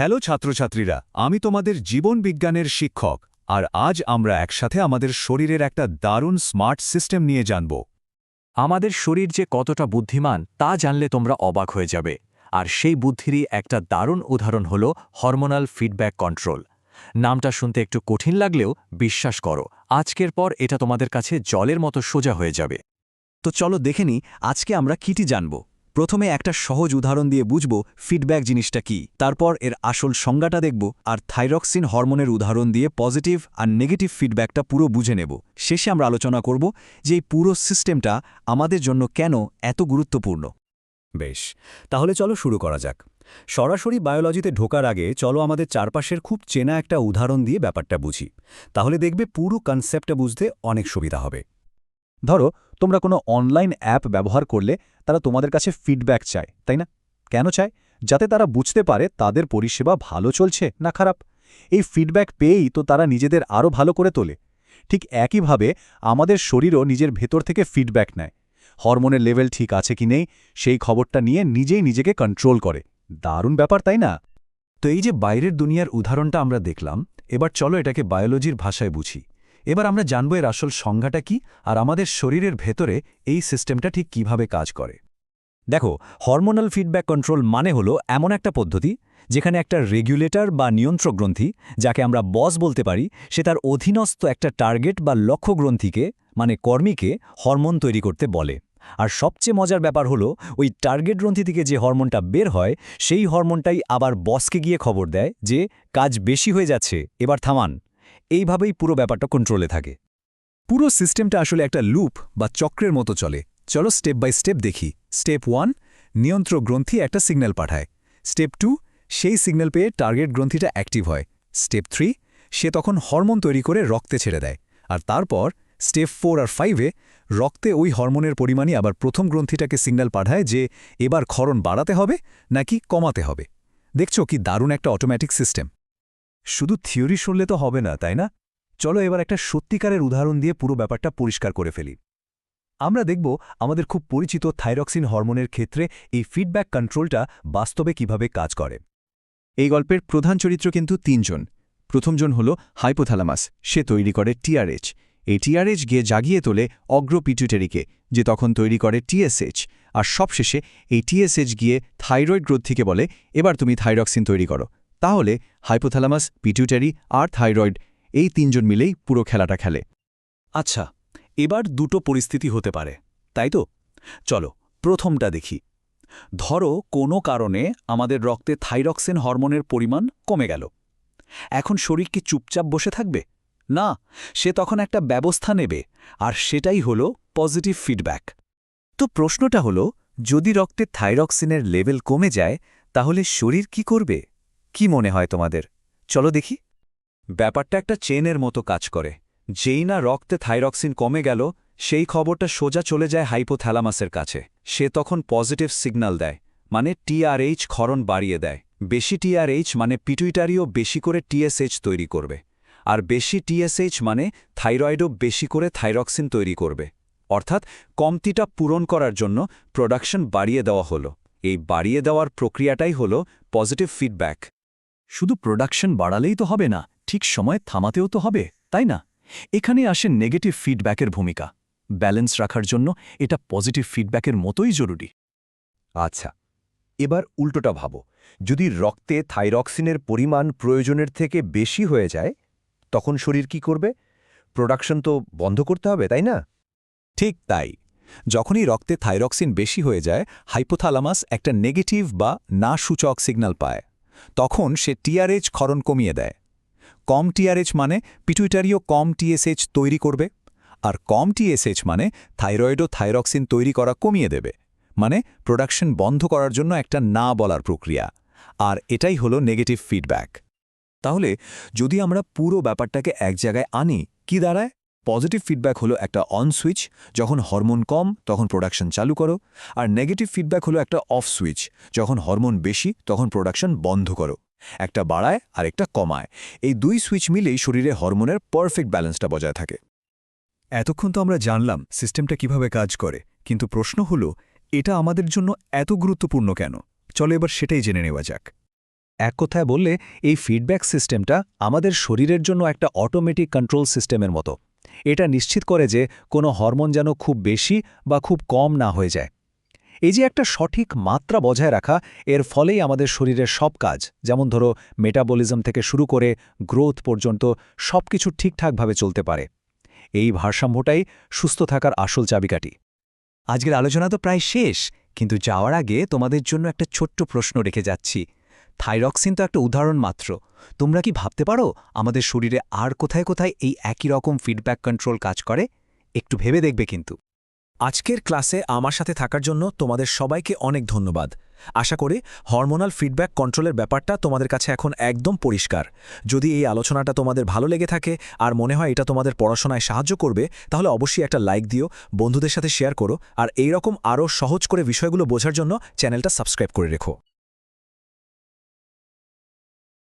Hello ছাত্রছাত্রীরা, আমি তোমাদের জীবন বিজ্ঞানের শিক্ষক, আর আজ আমরা একসাথে আমাদের শরীরের একটা দারুণ স্মার্ট সিস্টেম নিয়ে জানব। আমাদের শরীর যে কতটা বুদ্ধিমান, তা জানলে তোমরা অবাক হয়ে যাবে। আর সেই বুদ্ধিরই একটা দারুণ উদাহরণ হল হরমোনাল ফিডব্যাক কন্ট্রোল। নামটা শুনতে একটু কঠিন লাগলেও বিশ্বাস করো, আজকের পর এটা তোমাদের কাছে জলের মতো সোজা হয়ে যাবে। তো চলো দেখেনি আজকে আমরা কিটি জানব। প্রথমে একটা সহজ উদাহরণ দিয়ে বুঝব ফিডব্যাক জিনিসটা কি, তারপর এর আসল সংজ্ঞাটা দেখব আর থাইরক্সিন হরমোনের উদাহরণ দিয়ে পজিটিভ আর নেগেটিভ ফিডব্যাকটা পুরো বুঝে নেব। শেষে আমরা আলোচনা করব যে এই পুরো সিস্টেমটা আমাদের জন্য কেন এত গুরুত্বপূর্ণ। বেশ, তাহলে চলো শুরু করা যাক। সরাসরি বায়োলজিতে ঢোকার আগে চলো আমাদের চারপাশের খুব চেনা একটা উদাহরণ দিয়ে ব্যাপারটা বুঝি। তাহলে দেখবে পুরো কনসেপ্টটা বুঝতে অনেক সুবিধা হবে। ধরো, তোমরা কোনো অনলাইন অ্যাপ ব্যবহার করলে তারা তোমাদের কাছে ফিডব্যাক চায়, তাই না? কেন চায়? যাতে তারা বুঝতে পারে তাদের পরিষেবা ভালো চলছে না খারাপ। এই ফিডব্যাক পেয়েই তো তারা নিজেদের আরও ভালো করে তোলে। ঠিক একইভাবে আমাদের শরীরও নিজের ভেতর থেকে ফিডব্যাক নেয়। হরমোনের লেভেল ঠিক আছে কি নেই, সেই খবরটা নিয়ে নিজেই নিজেকে কন্ট্রোল করে। দারুণ ব্যাপার, তাই না? তো এই যে বাইরের দুনিয়ার উদাহরণটা আমরা দেখলাম, এবার চলো এটাকে বায়োলজির ভাষায় বুঝি। এবার আমরা জানব এর আসল সংজ্ঞাটা কি আর আমাদের শরীরের ভেতরে এই সিস্টেমটা ঠিক কীভাবে কাজ করে। দেখো, হরমোনাল ফিডব্যাক কন্ট্রোল মানে হলো এমন একটা পদ্ধতি যেখানে একটা রেগুলেটর বা নিয়ন্ত্রক গ্রন্থি যাকে আমরা বস বলতে পারি, সে তার অধীনস্থ একটা টার্গেট বা লক্ষ্য গ্রন্থিকে মানে কর্মীকে, হরমোন তৈরি করতে বলে। আর সবচেয়ে মজার ব্যাপার হলো, ওই টার্গেট গ্রন্থি থেকে যে হরমোনটা বের হয়, সেই হরমোনটাই আবার বসকে গিয়ে খবর দেয় যে, কাজ বেশি হয়ে যাচ্ছে, এবার থামান। এইভাবেই পুরো ব্যাপারটা কন্ট্রোলে থাকে। পুরো সিস্টেমটা আসলে একটা লুপ বা চক্রের মতো চলে। চলো স্টেপ বাই স্টেপ দেখি। স্টেপ ওয়ান নিয়ন্ত্রক গ্রন্থি একটা সিগন্যাল পাঠায়। স্টেপ টু সেই সিগন্যাল পেয়ে টার্গেট গ্রন্থিটা অ্যাক্টিভ হয়। স্টেপ থ্রি সে তখন হরমোন তৈরি করে রক্তে ছেড়ে দেয়। আর তারপর স্টেপ ফোর আর ফাইভে রক্তে ওই হরমোনের পরিমাণই আবার প্রথম গ্রন্থিটাকে সিগন্যাল পাঠায় যে এবার ক্ষরণ বাড়াতে হবে নাকি কমাতে হবে। দেখছ কি দারুণ একটা অটোমেটিক সিস্টেম শুধু থিওরি শুনলে তো হবে না, তাই না? চলো এবার একটা সত্যিকারের উদাহরণ দিয়ে পুরো ব্যাপারটা পরিষ্কার করে ফেলি। আমরা দেখব আমাদের খুব পরিচিত থাইরক্সিন হরমোনের ক্ষেত্রে এই ফিডব্যাক কন্ট্রোলটা বাস্তবে কীভাবে কাজ করে। এই গল্পের প্রধান চরিত্র কিন্তু তিনজন। প্রথমজন হল হাইপোথ্যালামাস, সে তৈরি করে টিআরএচ এই টিআরএচ গিয়ে জাগিয়ে তোলে অগ্র পিটুটারিকে, যে তখন তৈরি করে টিএসএইচ আর সবশেষে এই টিএসএইচ গিয়ে থাইরয়েড গ্রোথিকে বলে, এবার তুমি থাইরক্সিন তৈরি করো। তাহলে হাইপোথ্যালামাস পিটুটারি আর থাইরয়েড এই তিনজন মিলেই পুরো খেলাটা খেলে। আচ্ছা এবার দুটো পরিস্থিতি হতে পারে, তাই তো? চলো, প্রথমটা দেখি। ধরো কোনো কারণে আমাদের রক্তে থাইরক্সিন হরমোনের পরিমাণ কমে গেল। এখন শরীর কি চুপচাপ বসে থাকবে? না, সে তখন একটা ব্যবস্থা নেবে, আর সেটাই হলো পজিটিভ ফিডব্যাক। তো প্রশ্নটা হলো, যদি রক্তে থাইরক্সিনের লেভেল কমে যায়, তাহলে শরীর কি করবে? কি মনে হয় তোমাদের? চলো দেখি। ব্যাপারটা একটা চেনের মতো কাজ করে। যেই না রক্তে থাইরক্সিন কমে গেল, সেই খবরটা সোজা চলে যায় হাইপোথ্যালামাসের কাছে। সে তখন পজিটিভ সিগন্যাল দেয় মানে টিআরএইচ ক্ষরণ বাড়িয়ে দেয়। বেশি টিআরএইচ মানে পিটুইটারিও বেশি করে টিএসএইচ তৈরি করবে। আর বেশি টিএসএইচ মানে থাইরয়েডও বেশি করে থাইরক্সিন তৈরি করবে। অর্থাৎ কমতিটা পূরণ করার জন্য প্রোডাকশন বাড়িয়ে দেওয়া হলো। এই বাড়িয়ে দেওয়ার প্রক্রিয়াটাই হলো পজিটিভ ফিডব্যাক। শুধু প্রোডাকশন বাড়ালেই তো হবে না ঠিক সময় থামাতেও তো হবে তাই না? এখানে আসে নেগেটিভ ফিডব্যাকের ভূমিকা। ব্যালেন্স রাখার জন্য এটা পজিটিভ ফিডব্যাকের মতোই জরুরি। আচ্ছা এবার উল্টোটা ভাবো। যদি রক্তে থাইরক্সিনের পরিমাণ প্রয়োজনের থেকে বেশি হয়ে যায় তখন শরীর কি করবে? প্রোডাকশন তো বন্ধ করতে হবে তাই না? ঠিক তাই। যখনই রক্তে থাইরক্সিন বেশি হয়ে যায় হাইপোথ্যালামাস একটা নেগেটিভ বা না সূচক সিগন্যাল পায়। তখন সে টিআরএচ ক্ষরণ কমিয়ে দেয়। কম টিআরএচ মানে পিটুইটারিও কম টিএসএইচ তৈরি করবে, আর কম টিএসএইচ মানে থাইরয়েডও থাইরক্সিন তৈরি করা কমিয়ে দেবে মানে প্রোডাকশন বন্ধ করার জন্য একটা না বলার প্রক্রিয়া, আর এটাই হলো নেগেটিভ ফিডব্যাক। তাহলে যদি আমরা পুরো ব্যাপারটাকে এক জায়গায় আনি, কি দাঁড়ায়? পজিটিভ ফিডব্যাক হলো একটা অন সুইচ যখন হরমোন কম, তখন প্রোডাকশন চালু করো, আর নেগেটিভ ফিডব্যাক হলো একটা অফ সুইচ যখন হরমোন বেশি, তখন প্রোডাকশন বন্ধ করো। একটা বাড়ায় আর একটা কমায়। এই দুই সুইচ মিলেই শরীরে হরমোনের পারফেক্ট ব্যালেন্সটা বজায় থাকে। এতক্ষণ তো আমরা জানলাম সিস্টেমটা কীভাবে কাজ করে, কিন্তু প্রশ্ন হলো, এটা আমাদের জন্য এত গুরুত্বপূর্ণ কেন? চলো এবার সেটাই জেনে নেওয়া যাক। এক কথায় বললে, এই ফিডব্যাক সিস্টেমটা আমাদের শরীরের জন্য একটা অটোমেটিক কন্ট্রোল সিস্টেমের মতো। এটা নিশ্চিত করে যে কোনো হরমোন যেন খুব বেশি বা খুব কম না হয়ে যায়। এই যে একটা সঠিক মাত্রা বজায় রাখা, এর ফলেই আমাদের শরীরের সব কাজ। যেমন ধরো মেটাবলিজম থেকে শুরু করে গ্রোথ পর্যন্ত সব কিছু ঠিকঠাকভাবে চলতে পারে। এই ভারসাম্যটাই সুস্থ থাকার আসল চাবিকাঠি। আজকের আলোচনা তো প্রায় শেষ, কিন্তু যাওয়ার আগে তোমাদের জন্য একটা ছোট্ট প্রশ্ন রেখে যাচ্ছি। থাইরক্সিন তো একটা উদাহরণ মাত্র। তোমরা কি ভাবতে পারো, আমাদের শরীরে আর কোথায় কোথায় এই একই রকম ফিডব্যাক কন্ট্রোল কাজ করে? একটু ভেবে দেখবে কিন্তু। আজকের ক্লাসে আমার সাথে থাকার জন্য তোমাদের সবাইকে অনেক ধন্যবাদ। আশা করি হরমোনাল ফিডব্যাক কন্ট্রোলের ব্যাপারটা তোমাদের কাছে এখন একদম পরিষ্কার। যদি এই আলোচনাটা তোমাদের ভালো লেগে থাকে আর মনে হয় এটা তোমাদের পড়াশোনায় সাহায্য করবে, তাহলে অবশ্যই একটা লাইক দিও, বন্ধুদের সাথে শেয়ার করো, আর এই রকম আরও সহজ করে বিষয়গুলো বোঝার জন্য চ্যানেলটা সাবস্ক্রাইব করে রেখো।